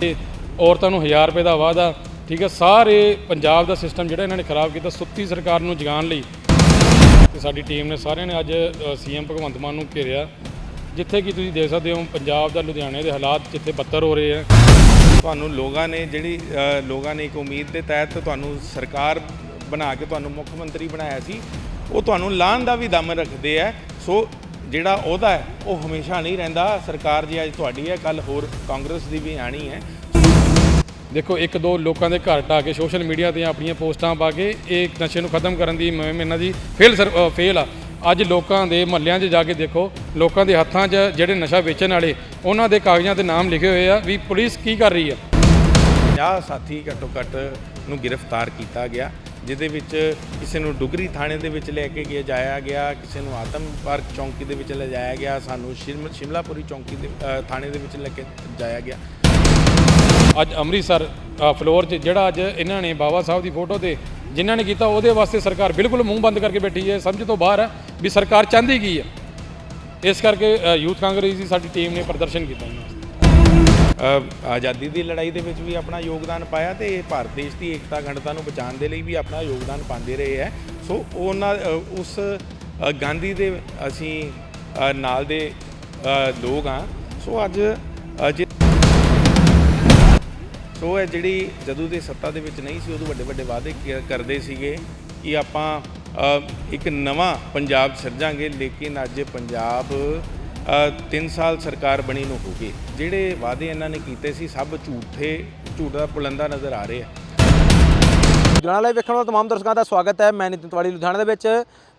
ਤੇ ਔਰਤਾਂ ਨੂੰ 1000 ਰੁਪਏ ਦਾ ਵਾਅਦਾ, ਠੀਕ ਹੈ, ਸਾਰੇ ਪੰਜਾਬ ਦਾ ਸਿਸਟਮ ਜਿਹੜਾ ਇਹਨਾਂ ਨੇ ਖਰਾਬ ਕੀਤਾ, ਸੁੱਤੀ ਸਰਕਾਰ ਨੂੰ ਜਗਾਉਣ ਲਈ। ਤੇ ਸਾਡੀ ਟੀਮ ਨੇ ਸਾਰਿਆਂ ਨੇ ਅੱਜ ਸੀਐਮ ਭਗਵੰਤ ਮਾਨ ਨੂੰ ਘੇਰਿਆ, ਜਿੱਥੇ ਕਿ ਤੁਸੀਂ ਦੇਖ ਸਕਦੇ ਹੋ ਪੰਜਾਬ ਦਾ ਲੁਧਿਆਣੇ ਦੇ ਹਾਲਾਤ ਜਿੱਥੇ ਬੱਤਰ ਹੋ ਰਹੇ ਆ। ਤੁਹਾਨੂੰ ਲੋਕਾਂ ਨੇ ਜਿਹੜੀ ਲੋਕਾਂ ਨੇ ਇੱਕ ਉਮੀਦ ਦੇ ਤਹਿਤ ਤੁਹਾਨੂੰ ਸਰਕਾਰ ਬਣਾ ਕੇ ਤੁਹਾਨੂੰ ਮੁੱਖ ਮੰਤਰੀ ਬਣਾਇਆ ਸੀ, ਉਹ ਤੁਹਾਨੂੰ ਲਾਹਣ ਦਾ ਵੀ ਦਮ ਰੱਖਦੇ ਆ। ਸੋ ਜਿਹੜਾ ਉਹਦਾ ਹੈ ਉਹ ਹਮੇਸ਼ਾ ਨਹੀਂ ਰਹਿੰਦਾ। ਸਰਕਾਰ ਜੀ ਅੱਜ ਤੁਹਾਡੀ ਹੈ ਕੱਲ ਹੋਰ ਕਾਂਗਰਸ ਦੀ ਵੀ ਆਣੀ ਹੈ। ਦੇਖੋ ਇੱਕ ਦੋ ਲੋਕਾਂ ਦੇ ਘਰ ਢਾ ਕੇ ਸੋਸ਼ਲ ਮੀਡੀਆ ਤੇ ਆਪਣੀਆਂ ਪੋਸਟਾਂ ਪਾ ਕੇ ਇਹ ਨਸ਼ੇ ਨੂੰ ਖਤਮ ਕਰਨ ਦੀ ਮੁਹਿੰਮ ਇਹਨਾਂ ਦੀ ਫੇਲ ਸਰ ਫੇਲ ਆ। ਅੱਜ ਲੋਕਾਂ ਦੇ ਮਹੱਲਿਆਂ 'ਚ ਜਾ ਕੇ ਦੇਖੋ ਲੋਕਾਂ ਦੇ ਹੱਥਾਂ 'ਚ ਜਿਹੜੇ ਨਸ਼ਾ ਵੇਚਣ ਵਾਲੇ ਉਹਨਾਂ ਦੇ ਕਾਗਜ਼ਾਂ ਤੇ ਨਾਮ ਲਿਖੇ ਹੋਏ ਆ ਵੀ ਪੁਲਿਸ ਕੀ ਕਰ ਰਹੀ ਆ 50 ਸਾਥੀ ਘੱਟੋ ਘੱਟ ਨੂੰ ਗ੍ਰਿਫਤਾਰ ਕੀਤਾ ਗਿਆ। ਜਿਹਦੇ ਵਿੱਚ ਕਿਸੇ ਨੂੰ ਡੁਗਰੀ ਥਾਣੇ ਦੇ ਵਿੱਚ ਲੈ ਕੇ ਗਿਆ ਜਾਇਆ ਗਿਆ, ਕਿਸੇ ਨੂੰ ਆਤਮ ਪਾਰਕ ਚੌਂਕੀ ਦੇ ਵਿੱਚ ਲਿਜਾਇਆ ਗਿਆ, ਸਾਨੂੰ ਸ਼ਿਮ- ਸ਼ਿਮਲਾਪੁਰੀ ਚੌਂਕੀ ਦੇ ਥਾਣੇ ਦੇ ਵਿੱਚ ਲੈ ਕੇ ਜਾਇਆ ਗਿਆ। ਅੱਜ ਅੰਮ੍ਰਿਤਸਰ ਫਲੋਰ 'ਚ ਜਿਹੜਾ ਅੱਜ ਇਹਨਾਂ ਨੇ ਬਾਬਾ ਸਾਹਿਬ ਦੀ ਫੋਟੋ ਤੇ ਜਿਨ੍ਹਾਂ ਨੇ ਕੀਤਾ, ਉਹਦੇ ਵਾਸਤੇ ਸਰਕਾਰ ਬਿਲਕੁਲ ਮੂੰਹ ਬੰਦ ਕਰਕੇ ਬੈਠੀ ਹੈ। ਸਮਝ ਤੋਂ ਬਾਹਰ ਹੈ ਵੀ ਸਰਕਾਰ ਚਾਹੁੰਦੀ ਕੀ ਹੈ। ਇਸ ਕਰਕੇ ਯੂਥ ਕਾਂਗਰਸ ਦੀ ਸਾਡੀ ਟੀਮ ਨੇ ਪ੍ਰਦਰਸ਼ਨ ਕੀਤਾ। ਇਹਨਾਂ ਵਾਸਤੇ ਆਜ਼ਾਦੀ ਦੀ ਲੜਾਈ ਦੇ ਵਿੱਚ ਵੀ ਆਪਣਾ ਯੋਗਦਾਨ ਪਾਇਆ ਤੇ ਇਹ ਭਾਰਤ ਦੇਸ਼ ਦੀ ਏਕਤਾ ਅਖੰਡਤਾ ਨੂੰ ਬਚਾਉਣ ਦੇ ਲਈ ਵੀ ਆਪਣਾ ਯੋਗਦਾਨ ਪਾਉਂਦੇ ਰਹੇ ਹੈ। ਸੋ ਉਹਨਾਂ ਉਸ ਗਾਂਧੀ ਦੇ ਅਸੀਂ ਨਾਲ ਦੇ ਲੋਕ ਹਾਂ। ਸੋ ਅੱਜ ਅ, ਜੇ ਸੋ ਇਹ ਜਿਹੜੀ ਜਦੋਂ ਦੇ ਸੱਤਾ ਦੇ ਵਿੱਚ ਨਹੀਂ ਸੀ ਉਦੋਂ ਵੱਡੇ ਵੱਡੇ ਵਾਅਦੇ ਕਰਦੇ ਸੀਗੇ ਕਿ ਆਪਾਂ ਇੱਕ ਨਵਾਂ ਪੰਜਾਬ ਸਿਰਜਾਂਗੇ ਲੇਕਿਨ ਅੱਜ ਪੰਜਾਬ 3 ਸਾਲ ਸਰਕਾਰ ਬਣੀ ਨੂੰ ਹੋ ਗਏ ਜਿਹੜੇ ਵਾਅਦੇ ਇਹਨਾਂ ਨੇ ਕੀਤੇ ਸੀ, ਸਭ ਝੂਠੇ, ਝੂਠ ਦਾ ਪੁਲੰਦਾ ਨਜ਼ਰ ਆ ਰਹੇ ਆ। ਲੁਧਿਆਣਾ ਲਾਈਵ ਵੇਖਣ ਵਾਲੇ ਤਮਾਮ ਦਰਸ਼ਕਾਂ ਦਾ ਸਵਾਗਤ ਹੈ। ਮੈਂ ਨਿਤਿਨ ਤਿਵਾੜੀ ਲੁਧਿਆਣਾ ਦੇ ਵਿੱਚ।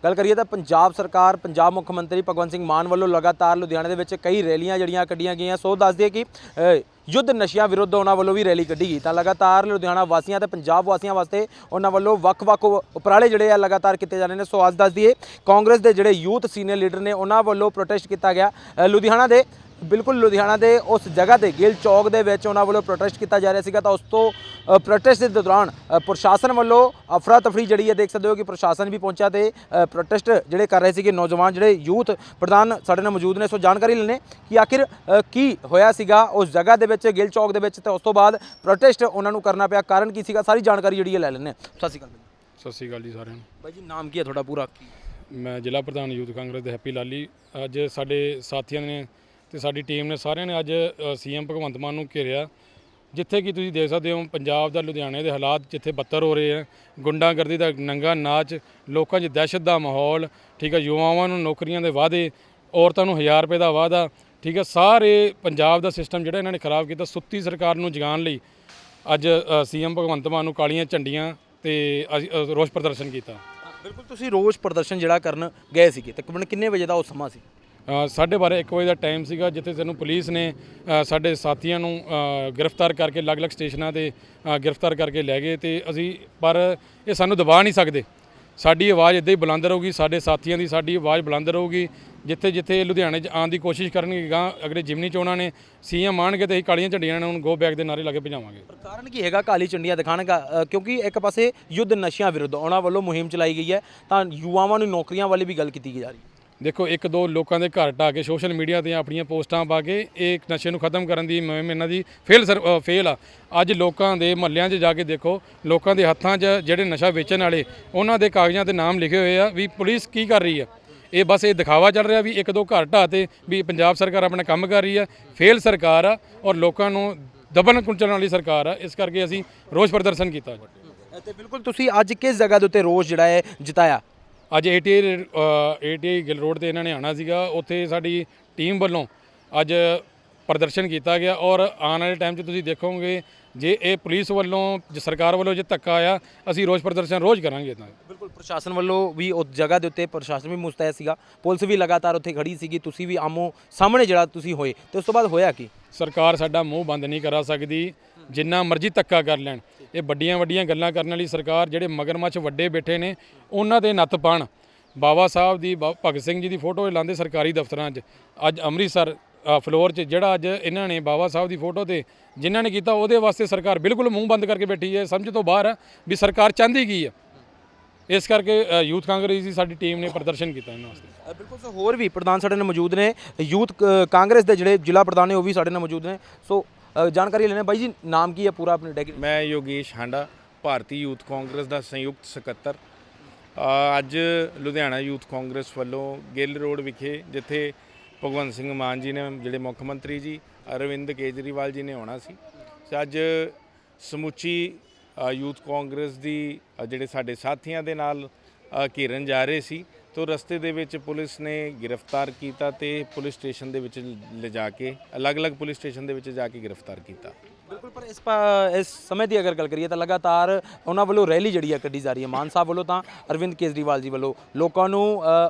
ਗੱਲ ਕਰੀਏ ਤਾਂ ਪੰਜਾਬ ਸਰਕਾਰ, ਪੰਜਾਬ ਮੁੱਖ ਮੰਤਰੀ ਭਗਵੰਤ ਸਿੰਘ ਮਾਨ ਵੱਲੋਂ ਲਗਾਤਾਰ ਲੁਧਿਆਣਾ ਦੇ ਵਿੱਚ ਕਈ ਰੈਲੀਆਂ ਜਿਹੜੀਆਂ ਕੱਢੀਆਂ ਗਈਆਂ। ਸੋ ਦੱਸ ਦਈਏ ਕਿ ਯੁੱਧ ਨਸ਼ਿਆਂ ਵਿਰੁੱਧ ਉਹਨਾਂ ਵੱਲੋਂ ਵੀ ਰੈਲੀ ਕੱਢੀ ਗਈ। ਤਾਂ ਲਗਾਤਾਰ ਲੁਧਿਆਣਾ ਵਾਸੀਆਂ ਤੇ ਪੰਜਾਬ ਵਾਸੀਆਂ ਵਾਸਤੇ ਉਹਨਾਂ ਵੱਲੋਂ ਵੱਖ-ਵੱਖ ਉਪਰਾਲੇ ਜਿਹੜੇ ਆ ਲਗਾਤਾਰ ਕੀਤੇ ਜਾ ਰਹੇ ਨੇ। ਸੋ ਅੱਜ ਦੱਸ ਦਈਏ, ਕਾਂਗਰਸ ਦੇ ਜਿਹੜੇ ਯੂਥ ਸੀਨੀਅਰ ਲੀਡਰ ਨੇ ਉਹਨਾਂ ਵੱਲੋਂ ਪ੍ਰੋਟੈਸਟ ਕੀਤਾ ਗਿਆ। ਲੁਧਿਆਣਾ ਦੇ ਬਿਲਕੁਲ ਲੁਧਿਆਣਾ ਦੇ ਉਸ ਜਗ੍ਹਾ ਤੇ ਗਿੱਲ ਚੌਕ ਦੇ ਵਿੱਚ ਉਹਨਾਂ ਵੱਲੋਂ ਪ੍ਰੋਟੈਸਟ ਕੀਤਾ ਜਾ ਰਿਹਾ ਸੀਗਾ ਤਾਂ ਉਸ ਤੋਂ ਪ੍ਰੋਟੈਸਟ ਦੇ ਦੌਰਾਨ ਪ੍ਰਸ਼ਾਸਨ ਵੱਲੋਂ ਅਫਰਾ ਤਫਰੀ ਜਿਹੜੀ ਹੈ ਦੇਖ ਸਕਦੇ ਹੋ ਕਿ ਪ੍ਰਸ਼ਾਸਨ ਵੀ ਪਹੁੰਚਿਆ ਤੇ ਪ੍ਰੋਟੈਸਟ ਜਿਹੜੇ ਕਰ ਰਹੇ ਸੀਗੇ ਨੌਜਵਾਨ ਜਿਹੜੇ ਯੂਥ ਪ੍ਰਧਾਨ ਸਾਡੇ ਨਾਲ ਮੌਜੂਦ ਨੇ ਸੋ ਜਾਣਕਾਰੀ ਲੈਣੇ ਕਿ ਆਖਿਰ ਕੀ ਹੋਇਆ ਸੀਗਾ ਉਸ ਜਗ੍ਹਾ ਦੇ ਵਿੱਚ ਗਿੱਲ ਚੌਕ ਦੇ ਵਿੱਚ ਤੇ ਉਸ ਤੋਂ ਬਾਅਦ ਪ੍ਰੋਟੈਸਟ ਉਹਨਾਂ ਨੂੰ ਕਰਨਾ ਪਿਆ। ਕਾਰਨ ਕੀ ਸੀਗਾ? ਸਾਰੀ ਜਾਣਕਾਰੀ ਜਿਹੜੀ ਹੈ ਲੈ ਲੈਣੇ ਸਤਿ ਸ਼੍ਰੀ ਅਕਾਲ ਸਤਿ ਸ਼੍ਰੀ ਅਕਾਲ ਜੀ ਸਾਰਿਆਂ ਨੂੰ। ਬਾਈ ਜੀ ਨਾਮ ਕੀ ਹੈ ਤੁਹਾਡਾ? ਪੂਰਾ ਮੈਂ ਜ਼ਿਲ੍ਹਾ ਪ੍ਰਧਾਨ ਯੂਥ ਕਾਂਗਰਸ ਦੇ ਹੈਪੀ ਲਾਲੀ। ਅੱਜ ਸਾਡੇ ਸਾਥੀਆਂ ਨੇ ਤੇ ਸਾਡੀ ਟੀਮ ਨੇ ਸਾਰਿਆਂ ਨੇ ਅੱਜ ਸੀਐਮ ਭਗਵੰਤ ਮਾਨ ਨੂੰ ਘੇਰਿਆ। ਜਿੱਥੇ ਕਿ ਤੁਸੀਂ ਦੇਖ ਸਕਦੇ ਹੋ ਪੰਜਾਬ ਦਾ ਲੁਧਿਆਣੇ ਦੇ ਹਾਲਾਤ ਜਿੱਥੇ ਬੱਤਰ ਹੋ ਰਹੇ ਆ। ਗੁੰਡਾਗਰਦੀ ਦਾ ਨੰਗਾ ਨਾਚ ਲੋਕਾਂ 'ਚ ਦਹਿਸ਼ਤ ਦਾ ਮਾਹੌਲ ਠੀਕ ਹੈ ਯੁਵਾਵਾਂ ਨੂੰ ਨੌਕਰੀਆਂ ਦੇ ਵਾਅਦੇ ਔਰਤਾਂ ਨੂੰ 1000 ਰੁਪਏ ਦਾ ਵਾਅਦਾ ਠੀਕ ਹੈ ਸਾਰੇ ਪੰਜਾਬ ਦਾ ਸਿਸਟਮ ਜਿਹੜਾ ਇਹਨਾਂ ਨੇ ਖਰਾਬ ਕੀਤਾ ਸੁੱਤੀ ਸਰਕਾਰ ਨੂੰ ਜਗਾਉਣ ਲਈ ਅੱਜ ਸੀਐਮ ਭਗਵੰਤ ਮਾਨ ਨੂੰ ਕਾਲੀਆਂ ਝੰਡੀਆਂ ਤੇ ਅਸੀਂ, ਰੋਸ ਪ੍ਰਦਰਸ਼ਨ ਕੀਤਾ। ਬਿਲਕੁਲ ਤੁਸੀਂ ਰੋਸ ਪ੍ਰਦਰਸ਼ਨ ਜਿਹੜਾ ਕਰਨ ਗਏ ਸੀਗੇ ਤਕਰੀਬਨ ਕਿੰਨੇ ਵਜੇ ਦਾ ਉਹ ਸਮਾਂ ਸੀ? ਸਾਢੇ ਬਾਰਾਂ ਇੱਕ ਵਜੇ ਦਾ ਟਾਈਮ ਸੀਗਾ ਜਿੱਥੇ ਸਾਨੂੰ ਪੁਲਿਸ ਨੇ ਸਾਡੇ ਸਾਥੀਆਂ ਨੂੰ ਗ੍ਰਿਫਤਾਰ ਕਰਕੇ ਅਲੱਗ-ਅਲੱਗ ਸਟੇਸ਼ਨਾਂ ਤੇ ਗ੍ਰਿਫਤਾਰ ਕਰਕੇ ਲੈ ਗਏ ਤੇ ਅਸੀਂ ਪਰ ਇਹ ਸਾਨੂੰ ਦਬਾ ਨਹੀਂ ਸਕਦੇ। ਸਾਡੀ ਆਵਾਜ਼ ਇੱਦਾਂ ਹੀ ਬੁਲੰਦ ਰਹੂਗੀ ਸਾਡੇ ਸਾਥੀਆਂ ਦੀ ਸਾਡੀ ਆਵਾਜ਼ ਬੁਲੰਦ ਰਹੂਗੀ ਜਿੱਥੇ ਜਿੱਥੇ ਲੁਧਿਆਣੇ 'ਚ ਆਉਣ ਦੀ ਕੋਸ਼ਿਸ਼ ਕਰਨਗੇ ਗਾਂ ਅਗਲੇ ਜਿਮਨੀ ਚੋਣਾਂ ਨੇ ਸੀਐਮ ਆਣਗੇ ਤੇ ਅਸੀਂ ਕਾਲੀਆਂ ਝੰਡੀਆਂ ਨਾਲ ਉਹਨੂੰ ਗੋ ਬੈਕ ਦੇ ਨਾਰੇ ਲਾ ਕੇ ਭਜਾਵਾਂਗੇ। ਕਾਰਨ ਕੀ ਹੈਗਾ ਕਾਲੀ ਝੰਡੀਆਂ ਦਿਖਾਣਗਾ? ਅ, ਕਿਉਂਕਿ ਇੱਕ ਪਾਸੇ ਯੁੱਧ ਨਸ਼ਿਆਂ ਵਿਰੁੱਧ ਉਹਨਾਂ ਵੱਲੋਂ ਮੁਹਿੰਮ ਚਲਾਈ ਗਈ ਹੈ ਤਾਂ ਯੁਵਾਵਾਂ ਨੂੰ ਨੌਕਰੀਆਂ ਵਾਲੀ ਵੀ ਗੱਲ ਕੀਤੀ ਜਾ ਰਹੀ ਹੈ। ਦੇਖੋ, ਇੱਕ ਦੋ ਲੋਕਾਂ ਦੇ ਘਰ ਢਾ ਕੇ ਸੋਸ਼ਲ ਮੀਡੀਆ ਤੇ ਆਪਣੀਆਂ ਪੋਸਟਾਂ ਪਾ ਕੇ ਇਹ ਨਸ਼ੇ ਨੂੰ ਖਤਮ ਕਰਨ ਦੀ ਮੁਹਿੰਮ ਇਹਨਾਂ ਦੀ ਫੇਲ ਸਰ ਫੇਲ ਆ। ਅੱਜ ਲੋਕਾਂ ਦੇ ਮਹੱਲਿਆਂ 'ਚ ਜਾ ਕੇ ਦੇਖੋ, ਲੋਕਾਂ ਦੇ ਹੱਥਾਂ 'ਚ ਜਿਹੜੇ ਨਸ਼ਾ ਵੇਚਣ ਵਾਲੇ, ਉਹਨਾਂ ਦੇ ਕਾਗਜ਼ਾਂ ਤੇ ਨਾਮ ਲਿਖੇ ਹੋਏ ਆ ਵੀ ਪੁਲਿਸ ਕੀ ਕਰ ਰਹੀ ਆ। ਇਹ ਬਸ ਇਹ ਦਿਖਾਵਾ ਚੱਲ ਰਿਹਾ ਵੀ ਇੱਕ ਦੋ ਘਰ ਢਾਹ ਤੇ ਵੀ ਪੰਜਾਬ ਸਰਕਾਰ ਆਪਣਾ ਕੰਮ ਕਰ ਰਹੀ ਆ, ਫੇਲ ਸਰਕਾਰ ਆ ਔਰ ਲੋਕਾਂ ਨੂੰ ਦਬਨ ਕੁਚਲਣ ਵਾਲੀ ਸਰਕਾਰ ਆ। ਇਸ ਕਰਕੇ ਅਸੀਂ ਰੋਸ ਪ੍ਰਦਰਸ਼ਨ ਕੀਤਾ ਤੇ ਬਿਲਕੁਲ ਤੁਸੀਂ ਅੱਜ ਕਿਸ ਜਗ੍ਹਾ ਦੇ ਉੱਤੇ ਰੋਸ ਜਿਹੜਾ ਹੈ ਜਿਤਾਇਆ? ਅੱਜ ਏਟੀਆਈ ਏਟੀਆਈ ਗਿੱਲ ਰੋਡ ਤੇ ਇਹਨਾਂ ਨੇ ਆਣਾ ਸੀਗਾ। ਉੱਥੇ ਸਾਡੀ ਟੀਮ ਵੱਲੋਂ ਅੱਜ ਪ੍ਰਦਰਸ਼ਨ ਕੀਤਾ ਗਿਆ ਔਰ ਆਉਣ ਵਾਲੇ ਟਾਈਮ 'ਚ ਤੁਸੀਂ ਦੇਖੋਗੇ ਜੇ ਇਹ ਪੁਲਿਸ ਵੱਲੋਂ ਜੇ ਸਰਕਾਰ ਵੱਲੋਂ ਜੇ ਧੱਕਾ ਆਇਆ ਅਸੀਂ ਰੋਜ਼ ਪ੍ਰਦਰਸ਼ਨ ਰੋਜ਼ ਕਰਾਂਗੇ ਤਾਂ ਬਿਲਕੁਲ ਪ੍ਰਸ਼ਾਸਨ ਵੱਲੋਂ ਵੀ ਉਸ ਜਗ੍ਹਾ ਦੇ ਉੱਤੇ ਪ੍ਰਸ਼ਾਸਨ ਵੀ ਮੁਸਤੈਦ ਸੀਗਾ। ਪੁਲਿਸ ਵੀ ਲਗਾਤਾਰ ਉੱਥੇ ਖੜੀ ਸੀਗੀ ਤੁਸੀਂ ਵੀ ਆਮੋ ਸਾਹਮਣੇ ਜਿਹੜਾ ਤੁਸੀਂ ਹੋਏ। ਤੇ ਉਸ ਤੋਂ ਬਾਅਦ ਹੋਇਆ ਕੀ? ਸਰਕਾਰ ਸਾਡਾ ਮੂੰਹ ਬੰਦ ਨਹੀਂ ਕਰਾ ਸਕਦੀ। ਜਿੰਨਾ ਮਰਜ਼ੀ ਧੱਕਾ ਕਰ ਲੈਣ। ਇਹ ਵੱਡੀਆਂ ਵੱਡੀਆਂ ਗੱਲਾਂ ਕਰਨ ਵਾਲੀ ਸਰਕਾਰ ਜਿਹੜੇ ਮਗਰਮੱਛ ਵੱਡੇ ਬੈਠੇ ਨੇ, ਉਹਨਾਂ ਦੇ ਨੱਤ ਪਾਣ। ਬਾਬਾ ਸਾਹਿਬ ਦੀ, ਬਾ- ਭਗਤ ਸਿੰਘ ਜੀ ਦੀ ਫੋਟੋ ਲਾਉਂਦੇ ਸਰਕਾਰੀ ਦਫ਼ਤਰਾਂ 'ਚ। ਅੱਜ ਅੰਮ੍ਰਿਤਸਰ ਫਲੋਰ 'ਚ ਜਿਹੜਾ ਅੱਜ ਇਹਨਾਂ ਨੇ ਬਾਬਾ ਸਾਹਿਬ ਦੀ ਫੋਟੋ ਤੇ ਜਿਨ੍ਹਾਂ ਨੇ ਕੀਤਾ, ਉਹਦੇ ਵਾਸਤੇ ਸਰਕਾਰ ਬਿਲਕੁਲ ਮੂੰਹ ਬੰਦ ਕਰਕੇ ਬੈਠੀ ਹੈ। ਸਮਝ ਤੋਂ ਬਾਹਰ ਵੀ ਸਰਕਾਰ ਚਾਹੁੰਦੀ ਕੀ ਹੈ ਇਸ ਕਰਕੇ ਯੂਥ ਕਾਂਗਰਸ ਦੀ ਸਾਡੀ ਟੀਮ ਨੇ ਪ੍ਰਦਰਸ਼ਨ ਕੀਤਾ ਇਹਨਾਂ ਵਾਸਤੇ। ਬਿਲਕੁਲ ਸੋ ਹੋਰ ਵੀ ਪ੍ਰਧਾਨ ਸਾਡੇ ਨਾਲ ਮੌਜੂਦ ਨੇ। ਯੂਥ ਕਾਂਗਰਸ ਦੇ ਜਿਹੜੇ ਜ਼ਿਲ੍ਹਾ ਪ੍ਰਧਾਨ ਨੇ, ਉਹ ਵੀ ਸਾਡੇ ਨਾਲ ਮੌਜੂਦ ਨੇ। ਸੋ ਜਾਣਕਾਰੀ ਲੈਣੇ ਬਾਈ ਜੀ ਨਾਮ ਕੀ ਹੈ ਪੂਰਾ ਆਪਣੇ ਡੈਕ ਮੈਂ ਯੋਗੇਸ਼ ਹਾਂਡਾ ਭਾਰਤੀ ਯੂਥ ਕਾਂਗਰਸ ਦਾ ਸੰਯੁਕਤ ਸਕੱਤਰ। ਅੱਜ ਲੁਧਿਆਣਾ ਯੂਥ ਕਾਂਗਰਸ ਵੱਲੋਂ ਗਿੱਲ ਰੋਡ ਵਿਖੇ ਜਿੱਥੇ ਭਗਵੰਤ ਸਿੰਘ ਮਾਨ ਜੀ ਨੇ ਜਿਹੜੇ ਮੁੱਖ ਮੰਤਰੀ ਜੀ ਅਰਵਿੰਦ ਕੇਜਰੀਵਾਲ ਜੀ ਨੇ ਆਉਣਾ ਸੀ। ਤੇ ਅੱਜ ਸਮੁੱਚੀ ਯੂਥ ਕਾਂਗਰਸ ਦੀ ਜਿਹੜੇ ਸਾਡੇ ਸਾਥੀਆਂ ਦੇ ਨਾਲ ਅ, ਘੇਰਨ ਜਾ ਰਹੇ ਸੀ। ਤੋਂ ਰਸਤੇ ਦੇ ਵਿੱਚ ਪੁਲਿਸ ਨੇ ਗ੍ਰਿਫਤਾਰ ਕੀਤਾ ਤੇ ਪੁਲਿਸ ਸਟੇਸ਼ਨ ਦੇ ਵਿੱਚ ਲਿਜਾ ਕੇ ਅਲੱਗ-ਅਲੱਗ ਪੁਲਿਸ ਸਟੇਸ਼ਨ ਦੇ ਵਿੱਚ ਜਾ ਕੇ ਗ੍ਰਿਫਤਾਰ ਕੀਤਾ। ਬਿਲਕੁਲ ਪਰ ਇਸ ਇਸ ਸਮੇਂ ਦੀ ਅਗਰ ਗੱਲ ਕਰੀਏ ਤਾਂ ਲਗਾਤਾਰ ਉਹਨਾਂ ਵੱਲੋਂ ਰੈਲੀ ਜਿਹੜੀ ਆ ਕੱਢੀ ਜਾ ਰਹੀ ਹੈ। ਮਾਨ ਸਾਹਿਬ ਵੱਲੋਂ ਤਾਂ ਅਰਵਿੰਦ ਕੇਜਰੀਵਾਲ ਜੀ ਵੱਲੋਂ ਲੋਕਾਂ ਨੂੰ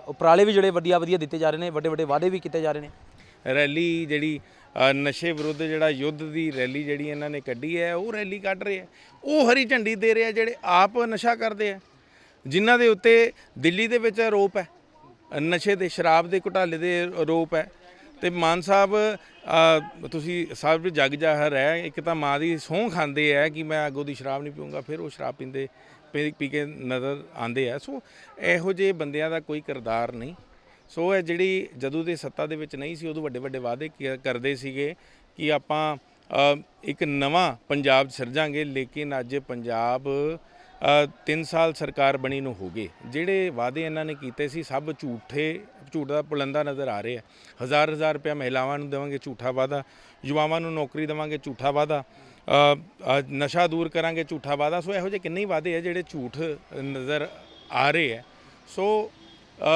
ਉਪਰਾਲੇ ਵੀ ਜਿਹੜੇ ਵਧੀਆ ਵਧੀਆ ਦਿੱਤੇ ਜਾ ਰਹੇ ਨੇ ਵੱਡੇ ਵੱਡੇ ਵਾਅਦੇ ਵੀ ਕੀਤੇ ਜਾ ਰਹੇ ਨੇ। ਰੈਲੀ ਜਿਹੜੀ ਨਸ਼ੇ ਵਿਰੁੱਧ ਜਿਹੜਾ ਯੁੱਧ ਦੀ ਰੈਲੀ ਜਿਹੜੀ ਇਹਨਾਂ ਨੇ ਕੱਢੀ ਹੈ ਉਹ ਰੈਲੀ ਕੱਢ ਰਹੇ ਆ ਉਹ ਹਰੀ ਝੰਡੀ ਦੇ ਰਹੇ ਆ ਜਿਹੜੇ ਆਪ ਨਸ਼ਾ ਕਰਦੇ ਆ। ਜਿਨ੍ਹਾਂ ਦੇ ਉੱਤੇ ਦਿੱਲੀ ਦੇ ਵਿੱਚ ਆਰੋਪ ਹੈ, ਨਸ਼ੇ ਦੇ, ਸ਼ਰਾਬ ਦੇ ਘੁਟਾਲੇ ਦੇ ਆਰੋਪ ਹੈ। ਤੇ ਮਾਨ ਸਾਹਿਬ ਤੁਸੀਂ ਸਾਹਿਬ ਜਗ ਜਾਹਰ ਹੈ, ਇੱਕ ਤਾਂ ਮਾਂ ਦੀ ਸਹੁੰ ਖਾਂਦੇ ਆ ਕਿ ਮੈਂ ਅੱਗੋਂ ਦੀ ਸ਼ਰਾਬ ਨਹੀਂ ਪੀਊਂਗਾ, ਫਿਰ ਉਹ ਸ਼ਰਾਬ ਪੀਂਦੇ, ਪੀ ਪੀ ਕੇ ਨਜ਼ਰ ਆਉਂਦੇ ਆ ਸੋ ਇਹੋ ਜਿਹੇ ਬੰਦਿਆਂ ਦਾ ਕੋਈ ਕਿਰਦਾਰ ਨਹੀਂ। ਸੋ ਇਹ ਜਿਹੜੀ ਜਦੋਂ ਦੇ ਸੱਤਾ ਦੇ ਵਿੱਚ ਨਹੀਂ ਸੀ, ਉਦੋਂ ਵੱਡੇ ਵੱਡੇ ਵਾਅਦੇ ਕੀ- ਕਰਦੇ ਸੀਗੇ ਕਿ ਆਪਾਂ ਇੱਕ ਨਵਾਂ ਪੰਜਾਬ ਸਿਰਜਾਂਗੇ, ਲੇਕਿਨ ਅੱਜ ਪੰਜਾਬ 3 ਸਾਲ ਸਰਕਾਰ ਬਣੀ ਨੂੰ ਹੋ ਗਏ। ਜਿਹੜੇ ਵਾਅਦੇ ਇਹਨਾਂ ਨੇ ਕੀਤੇ ਸੀ, ਸਭ ਝੂਠੇ, ਝੂਠ ਦਾ ਪੁਲੰਦਾ ਨਜ਼ਰ ਆ ਰਿਹਾ ਹਜ਼ਾਰ ਹਜ਼ਾਰ ਰੁਪਇਆ ਮਹਿਲਾਵਾਂ ਨੂੰ ਦੇਵਾਂਗੇ ਝੂਠਾ ਵਾਅਦਾ, ਯੁਵਾਵਾਂ ਨੂੰ ਨੌਕਰੀ ਦੇਵਾਂਗੇ ਝੂਠਾ ਵਾਅਦਾ ਨਸ਼ਾ ਦੂਰ ਕਰਾਂਗੇ ਝੂਠਾ ਵਾਅਦਾ। ਸੋ ਇਹੋ ਜਿਹੇ ਕਿੰਨੇ ਹੀ ਵਾਅਦੇ ਆ ਜਿਹੜੇ ਝੂਠ ਨਜ਼ਰ ਆ ਰਹੇ ਆ। ਸੋ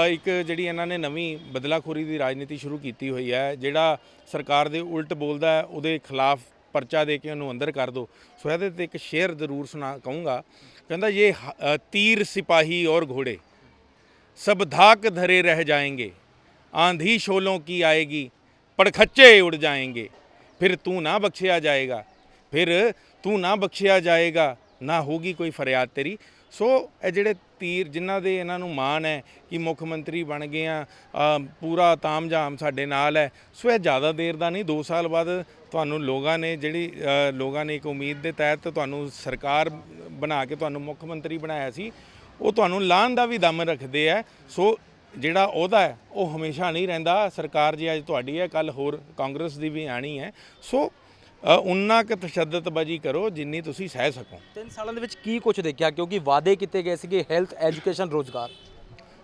ਇੱਕ ਜਿਹੜੀ ਇਹਨਾਂ ਨੇ ਨਵੀਂ ਬਦਲਾਖੋਰੀ ਦੀ ਰਾਜਨੀਤੀ ਸ਼ੁਰੂ ਕੀਤੀ ਹੋਈ ਹੈ, ਜਿਹੜਾ ਸਰਕਾਰ ਦੇ ਉਲਟ ਬੋਲਦਾ ਹੈ, ਉਹਦੇ ਖਿਲਾਫ ਪਰਚਾ ਦੇ ਕੇ ਉਹਨੂੰ ਅੰਦਰ ਕਰ ਦਿਓ ਸੋ ਇਹਦੇ ਤੇ ਇੱਕ ਸ਼ੇਰ ਜ਼ਰੂਰ ਸੁਣਾ, ਕਹੂੰਗਾ। ਕਹਿੰਦਾ, ਇਹ ਤੀਰ ਸਿਪਾਹੀ ਔਰ ਘੋੜੇ, ਸਭ ਧਾਕ ਧਰੇ ਰਹਿ ਜਾਏंगे ਆਂਧੀ शोलों ਕੀ ਆਏਗੀ, ਪੜਖੱਚੇ उड़ जाएंगे ਫਿਰ ਤੂੰ ਨਾ ਬਖਸ਼ਿਆ ਜਾਏਗਾ, ਫਿਰ ਤੂੰ ਨਾ ਬਖਸ਼ਿਆ ਜਾਏਗਾ, ਨਾ ਹੋਗੀ ਕੋਈ ਫਰਿਆਦ ਤੇਰੀ। ਸੋ ਇਹ ਜਿਹੜੇ ਤੀਰ ਜਿਨ੍ਹਾਂ ਦੇ ਇਹਨਾਂ ਨੂੰ ਮਾਣ ਹੈ ਕਿ ਮੁੱਖ ਮੰਤਰੀ ਬਣ ਗਏ ਆ ਅ, ਪੂਰਾ ਤਾਮਝਾਮ ਸਾਡੇ ਨਾਲ ਹੈ। ਸੋ ਇਹ ਜ਼ਿਆਦਾ ਦੇਰ ਦਾ ਨਹੀਂ 2 ਸਾਲ ਬਾਅਦ ਤੁਹਾਨੂੰ ਲੋਕਾਂ ਨੇ ਜਿਹੜੀ ਲੋਕਾਂ ਨੇ ਇੱਕ ਉਮੀਦ ਦੇ ਤਹਿਤ ਤੁਹਾਨੂੰ ਸਰਕਾਰ ਬਣਾ ਕੇ ਤੁਹਾਨੂੰ ਮੁੱਖ ਮੰਤਰੀ ਬਣਾਇਆ ਸੀ ਉਹ ਤੁਹਾਨੂੰ ਲਾਹਨ ਦਾ ਵੀ ਦਮ ਰੱਖਦੇ ਆ। ਸੋ ਜਿਹੜਾ ਉਹਦਾ ਹੈ ਉਹ ਹਮੇਸ਼ਾ ਨਹੀਂ ਰਹਿੰਦਾ। ਸਰਕਾਰ ਜੀ ਅੱਜ ਤੁਹਾਡੀ ਹੈ ਕੱਲ ਹੋਰ ਕਾਂਗਰਸ ਦੀ ਵੀ ਆਣੀ ਹੈ। ਸੋ ਉਨਾ ਕੁ ਤਸ਼ੱਦਦਬਾਜ਼ੀ ਕਰੋ ਜਿੰਨੀ ਤੁਸੀਂ ਸਹਿ ਸਕੋ। ਤਿੰਨ ਸਾਲਾਂ ਦੇ ਵਿੱਚ ਕੀ ਕੁਝ ਦੇਖਿਆ? ਕਿਉਂਕਿ ਵਾਅਦੇ ਕੀਤੇ ਗਏ ਸੀਗੇ ਹੈਲਥ ਐਜੂਕੇਸ਼ਨ ਰੋਜ਼ਗਾਰ।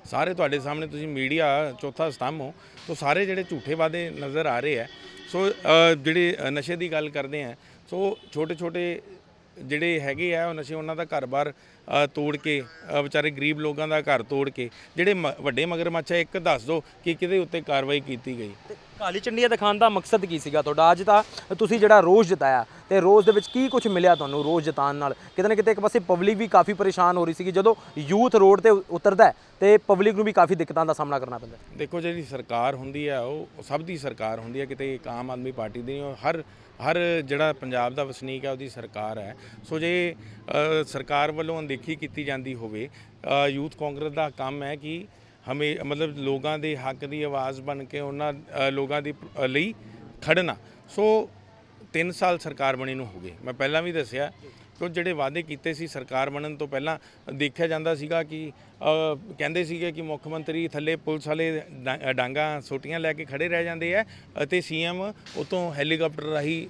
ਸਾਰੇ ਤੁਹਾਡੇ ਸਾਹਮਣੇ ਤੁਸੀਂ ਮੀਡੀਆ ਚੌਥਾ ਸਤੰਭ ਹੋ ਸੋ ਸਾਰੇ ਜਿਹੜੇ ਝੂਠੇ ਵਾਅਦੇ ਨਜ਼ਰ ਆ ਰਹੇ ਆ ਸੋ ਅ, ਜਿਹੜੇ ਅ, ਨਸ਼ੇ ਦੀ ਗੱਲ ਕਰਦੇ ਆ ਸੋ ਛੋਟੇ ਛੋਟੇ ਜਿਹੜੇ ਹੈਗੇ ਆ ਉਹ ਨਸ਼ੇ ਉਹਨਾਂ ਦਾ ਘਰ-ਬਾਰ ਤੋੜ ਕੇ ਵਿਚਾਰੇ ਗਰੀਬ ਲੋਕਾਂ ਦਾ ਘਰ ਤੋੜ ਕੇ ਜਿਹੜੇ ਵੱਡੇ ਮਗਰਮੱਛ ਇੱਕ ਦੱਸ ਦਿਓ ਕਿ ਕਿਹਦੇ ਉੱਤੇ ਕਾਰਵਾਈ ਕੀਤੀ ਗਈ। ਕਾਲੀ ਚੰਡੀਆਂ ਦਿਖਾਉਣ ਦਾ ਮਕਸਦ ਕੀ ਸੀਗਾ ਤੁਹਾਡਾ? ਅੱਜ ਤਾਂ ਤੁਸੀਂ ਜਿਹੜਾ ਰੋਜ਼ ਜਿਤਾਇਆ ਤੇ ਰੋਜ਼ ਦੇ ਵਿੱਚ ਕੀ ਕੁਝ ਮਿਲਿਆ ਤੁਹਾਨੂੰ ਰੋਜ਼ ਜਿਤਾਉਣ ਨਾਲ? ਕਿਤੇ ਨਾ ਕਿਤੇ ਇੱਕ ਪਾਸੇ ਪਬਲਿਕ ਵੀ ਕਾਫੀ ਪਰੇਸ਼ਾਨ ਹੋ ਰਹੀ ਸੀਗੀ ਜਦੋਂ ਯੂਥ ਰੋਡ ਤੇ ਉਤਰਦਾ ਤੇ ਪਬਲਿਕ ਨੂੰ ਵੀ ਕਾਫੀ ਦਿੱਕਤਾਂ ਦਾ ਸਾਹਮਣਾ ਕਰਨਾ ਪੈਂਦਾ। ਦੇਖੋ ਜਿਹੜੀ ਸਰਕਾਰ ਹੁੰਦੀ ਹੈ ਉਹ ਸਭ ਦੀ ਸਰਕਾਰ ਹੁੰਦੀ ਹੈ ਕਿਤੇ ਇੱਕ ਆਮ ਆਦਮੀ ਪਾਰਟੀ ਦੀ ਨਹੀਂ ਹਰ ਹਰ ਜਿਹੜਾ ਪੰਜਾਬ ਦਾ ਵਸਨੀਕ ਹੈ, ਉਹਦੀ ਸਰਕਾਰ ਹੈ। ਸੋ ਜੇ ਸਰਕਾਰ ਵੱਲੋਂ ਅਣਦੇਖੀ ਕੀਤੀ ਜਾਂਦੀ ਹੋਵੇ ਯੂਥ ਕਾਂਗਰਸ ਦਾ ਕੰਮ ਹੈ ਕਿ ਹਮੇ, ਮਤਲਬ ਲੋਕਾਂ ਦੇ ਹੱਕ ਦੀ ਆਵਾਜ਼ ਬਣ ਕੇ ਉਹਨਾਂ ਲੋਕਾਂ ਦੀ ਲਈ ਖੜਨਾ ਸੋ 3 ਸਾਲ ਸਰਕਾਰ ਬਣੀ ਨੂੰ ਹੋ ਗਏ। ਮੈਂ ਪਹਿਲਾਂ ਵੀ ਦੱਸਿਆ, ਕਿ ਉਹ ਜਿਹੜੇ ਵਾਅਦੇ ਕੀਤੇ ਸੀ ਸਰਕਾਰ ਬਣਨ ਤੋਂ ਪਹਿਲਾਂ, ਦੇਖਿਆ ਜਾਂਦਾ ਸੀਗਾ ਕਿ ਕਹਿੰਦੇ ਸੀਗੇ ਕਿ ਮੁੱਖ ਮੰਤਰੀ ਥੱਲੇ ਪੁਲਿਸ ਵਾਲੇ ਡਾਂ- ਡਾਂਗਾ ਸੋਟੀਆਂ ਲੈ ਕੇ ਖੜੇ ਰਹਿ ਜਾਂਦੇ ਆ ਅਤੇ ਸੀਐਮ ਉਤੋਂ ਹੈਲੀਕਾਪਟਰ ਰਾਹੀਂ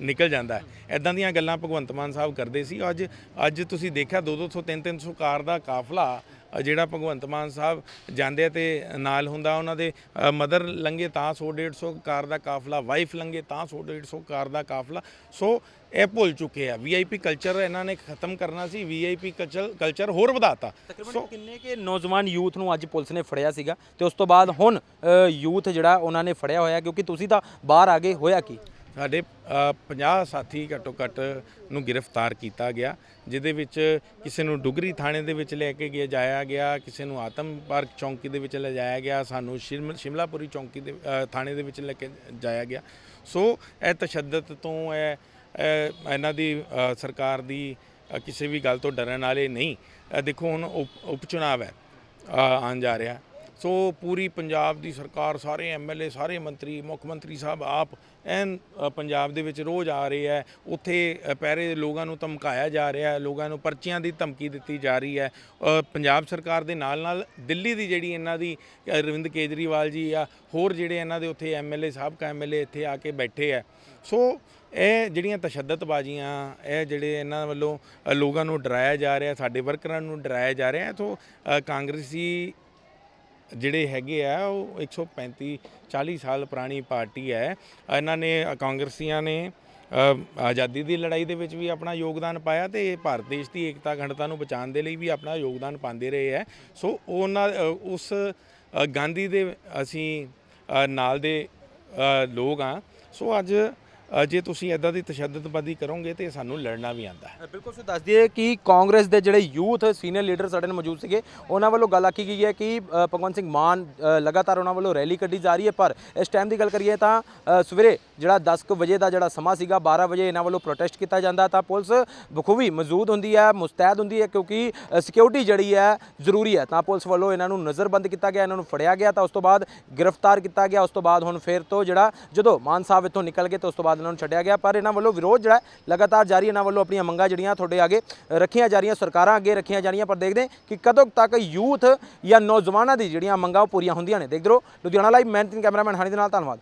ਨਿਕਲ ਜਾਂਦਾ ਐਦਾਂ ਦੀਆਂ ਗੱਲਾਂ ਭਗਵੰਤ ਮਾਨ ਸਾਹਿਬ ਕਰਦੇ ਸੀ। ਅੱਜ ਅੱਜ ਤੁਸੀਂ ਦੇਖਿਆ 2-200 3-300 ਕਾਰ ਦਾ ਕਾਫਲਾ ਜਿਹੜਾ ਭਗਵੰਤ ਮਾਨ ਸਾਹਿਬ ਜਾਂਦੇ ਤੇ ਨਾਲ ਹੁੰਦਾ ਉਹਨਾਂ ਦੇ ਮਦਰ ਲੰਗੇ ਤਾਂ 100 150 ਕਾਰ ਦਾ ਕਾਫਲਾ ਵਾਈਫ ਲੰਗੇ ਤਾਂ 100 150 ਕਾਰ ਦਾ ਕਾਫਲਾ। ਸੋ ਇਹ ਭੁੱਲ ਚੁੱਕੇ ਆ। ਵੀਆਈਪੀ ਕਲਚਰ ਇਹਨਾਂ ਨੇ ਖਤਮ ਕਰਨਾ ਸੀ। ਵੀਆਈਪੀ ਕਲਚਰ ਕਲਚਰ ਹੋਰ ਵਧਾਤਾ। ਤਕਰੀਬਨ ਕਿੰਨੇ ਕੇ ਨੌਜਵਾਨ ਯੂਥ ਨੂੰ ਅੱਜ ਪੁਲਿਸ ਨੇ ਫੜਿਆ ਸੀਗਾ ਤੇ ਉਸ ਤੋਂ ਬਾਅਦ ਹੁਣ ਯੂਥ ਜਿਹੜਾ ਉਹਨਾਂ ਨੇ ਫੜਿਆ ਹੋਇਆ ਕਿਉਂਕਿ ਤੁਸੀਂ ਤਾਂ ਬਾਹਰ ਆ ਗਏ ਹੋਇਆ ਕੀ? ਸਾਡੇ ਅ, 50 ਸਾਥੀ ਘੱਟੋ ਘੱਟ ਨੂੰ ਗ੍ਰਿਫਤਾਰ ਕੀਤਾ ਗਿਆ ਜਿਹਦੇ ਵਿੱਚ ਕਿਸੇ ਨੂੰ ਡੁਗਰੀ ਥਾਣੇ ਦੇ ਵਿੱਚ ਲੈ ਕੇ ਗਿਆ ਜਾਇਆ ਗਿਆ ਕਿਸੇ ਨੂੰ ਆਤਮ ਪਾਰਕ ਚੌਂਕੀ ਦੇ ਵਿੱਚ ਲਿਜਾਇਆ ਗਿਆ ਸਾਨੂੰ ਸ਼ਿਮ- ਸ਼ਿਮਲਾਪੁਰੀ ਚੌਂਕੀ ਦੇ ਥਾਣੇ ਦੇ ਵਿੱਚ ਲੈ ਕੇ ਜਾਇਆ ਗਿਆ। ਸੋ ਇਹ ਤਸ਼ੱਦਦ ਤੋਂ ਇਹ ਇਹਨਾਂ ਦੀ ਸਰਕਾਰ ਦੀ ਕਿਸੇ ਵੀ ਗੱਲ ਤੋਂ ਡਰਨ ਵਾਲੇ ਨਹੀਂ। ਦੇਖੋ ਹੁਣ ਉਪ ਉਪ ਚੁਣਾਵ ਹੈ ਆਉਣ ਜਾ ਰਿਹਾ। ਸੋ ਪੂਰੀ ਪੰਜਾਬ ਦੀ ਸਰਕਾਰ ਸਾਰੇ ਐਮਐਲਏ ਸਾਰੇ ਮੰਤਰੀ ਮੁੱਖ ਮੰਤਰੀ ਸਾਹਿਬ ਆਪ ਐਨ ਪੰਜਾਬ ਦੇ ਵਿੱਚ ਰੋਜ਼ ਆ ਰਹੇ ਹੈ। ਉੱਥੇ ਅ, ਪਹਿਰੇ ਦੇ ਲੋਕਾਂ ਨੂੰ ਧਮਕਾਇਆ ਜਾ ਰਿਹਾ ਹੈ ਲੋਕਾਂ ਨੂੰ ਪਰਚੀਆਂ ਦੀ ਧਮਕੀ ਦਿੱਤੀ ਜਾ ਰਹੀ ਹੈ। ਪੰਜਾਬ ਸਰਕਾਰ ਦੇ ਨਾਲ ਨਾਲ ਦਿੱਲੀ ਦੀ ਜਿਹੜੀ ਇਹਨਾਂ ਦੀ ਅਰਵਿੰਦ ਕੇਜਰੀਵਾਲ ਜੀ ਆ ਹੋਰ ਜਿਹੜੇ ਇਹਨਾਂ ਦੇ ਉੱਥੇ ਐਮਐਲਏ ਸਾਬਕਾ ਐਮਐਲਏ ਇੱਥੇ ਆ ਕੇ ਬੈਠੇ ਆ ਸੋ ਇਹ ਜਿਹੜੀਆਂ ਤਸ਼ੱਦਦਬਾਜ਼ੀਆਂ ਇਹ ਜਿਹੜੇ ਇਹਨਾਂ ਵੱਲੋਂ ਲੋਕਾਂ ਨੂੰ ਡਰਾਇਆ ਜਾ ਰਿਹਾ ਸਾਡੇ ਵਰਕਰਾਂ ਨੂੰ ਡਰਾਇਆ ਜਾ ਰਿਹਾ ਤੋਂ ਕਾਂਗਰਸੀ ਜਿਹੜੇ ਹੈਗੇ ਆ, ਉਹ 135 40 ਸਾਲ ਪੁਰਾਣੀ ਪਾਰਟੀ ਹੈ। ਇਹਨਾਂ ਨੇ, ਕਾਂਗਰਸੀਆਂ ਨੇ ਆਜ਼ਾਦੀ ਦੀ ਲੜਾਈ ਦੇ ਵਿੱਚ ਵੀ ਆਪਣਾ ਯੋਗਦਾਨ ਪਾਇਆ ਤੇ ਭਾਰਤ ਦੇਸ਼ ਦੀ ਏਕਤਾ, ਅਖੰਡਤਾ ਨੂੰ ਬਚਾਉਣ ਦੇ ਲਈ ਵੀ ਆਪਣਾ ਯੋਗਦਾਨ ਪਾਉਂਦੇ ਰਹੇ ਹੈ। ਸੋ ਉਹਨਾਂ ਉਸ ਗਾਂਧੀ ਦੇ ਅਸੀਂ ਨਾਲ ਦੇ ਲੋਕ ਆ ਸੋ ਅੱਜ ਜੇ ਤੁਸੀਂ ਇਦਾਂ ਦੀ ਤਸ਼ੱਦਦਬਾਜ਼ੀ ਕਰੋਗੇ ਤੇ ਸਾਨੂੰ ਲੜਨਾ ਵੀ ਆਂਦਾ ਹੈ। ਬਿਲਕੁਲ ਸੋ ਦੱਸ ਦਈਏ ਕਿ ਕਾਂਗਰਸ ਦੇ ਜਿਹੜੇ ਯੂਥ ਸੀਨੀਅਰ ਲੀਡਰ ਸਾਡੇ ਨਾਲ ਮੌਜੂਦ ਸੀਗੇ, ਉਹਨਾਂ ਵੱਲੋਂ ਗੱਲ ਆਖੀ ਗਈ ਹੈ ਕਿ ਭਗਵੰਤ ਸਿੰਘ ਮਾਨ ਲਗਾਤਾਰ ਉਹਨਾਂ ਵੱਲੋਂ ਰੈਲੀ ਕੱਢੀ ਜਾ ਰਹੀ ਹੈ, ਪਰ ਇਸ ਟਾਈਮ ਦੀ ਗੱਲ ਕਰੀਏ ਤਾਂ ਸਵੇਰੇ ਜਿਹੜਾ 10 ਕੁ ਵਜੇ ਦਾ ਜਿਹੜਾ ਸਮਾਂ ਸੀਗਾ 12 ਵਜੇ ਇਹਨਾਂ ਵੱਲੋਂ ਪ੍ਰੋਟੈਸਟ ਕੀਤਾ ਜਾਂਦਾ ਤਾਂ ਪੁਲਿਸ ਬਖੂਬੀ ਮੌਜੂਦ ਹੁੰਦੀ ਹੈ, ਮੁਸਤੈਦ ਹੁੰਦੀ ਹੈ, ਕਿਉਂਕਿ ਸਿਕਿਉਰਿਟੀ ਜਿਹੜੀ ਹੈ ਜ਼ਰੂਰੀ ਹੈ ਤਾਂ ਪੁਲਿਸ ਵੱਲੋਂ ਇਹਨਾਂ ਨੂੰ ਨਜ਼ਰਬੰਦ ਕੀਤਾ ਗਿਆ, ਇਹਨਾਂ ਨੂੰ ਫੜਿਆ ਗਿਆ ਤਾਂ ਉਸ ਤੋਂ ਬਾਅਦ ਗ੍ਰਿਫਤਾਰ ਕੀਤਾ ਗਿਆ, ਉਸ ਤੋਂ ਬਾਅਦ ਹੁਣ ਫੇਰ ਤੋਂ ਜਿਹੜਾ ਜਦੋਂ ਮਾਨ ਸਾਹਿਬ ਇੱਥੋਂ ਨਿਕਲ ਗਏ ਤਾਂ ਉਸ ਤੋਂ ਬਾਅਦ ਨੂੰ ਛੱਡਿਆ ਗਿਆ, ਪਰ ਇਹਨਾਂ ਵੱਲੋਂ ਵਿਰੋਧ ਜਿਹੜਾ ਹੈ ਲਗਾਤਾਰ ਜਾਰੀ, ਇਹਨਾਂ ਵੱਲੋਂ ਆਪਣੀਆਂ ਮੰਗਾਂ ਜਿਹੜੀਆਂ ਤੁਹਾਡੇ ਅੱਗੇ ਰੱਖੀਆਂ ਜਾ ਰਹੀਆਂ, ਸਰਕਾਰਾਂ ਅੱਗੇ ਰੱਖੀਆਂ ਜਾ ਰਹੀਆਂ, ਪਰ ਦੇਖਦੇ ਹਾਂ ਕਿ ਕਦੋਂ ਤੱਕ ਯੂਥ ਜਾਂ ਨੌਜਵਾਨਾਂ ਦੀ ਜਿਹੜੀਆਂ ਮੰਗਾਂ ਉਹ ਪੂਰੀਆਂ ਹੁੰਦੀਆਂ ਨੇ। ਦੇਖਦੇ ਰਹੋ, ਲੁਧਿਆਣਾ ਲਾਈਵ ਮੈਂ ਤਿੰਨ ਕੈਮਰਾਮੈਨ ਹਣੀ ਦੇ ਨਾਲ, ਧੰਨਵਾਦ।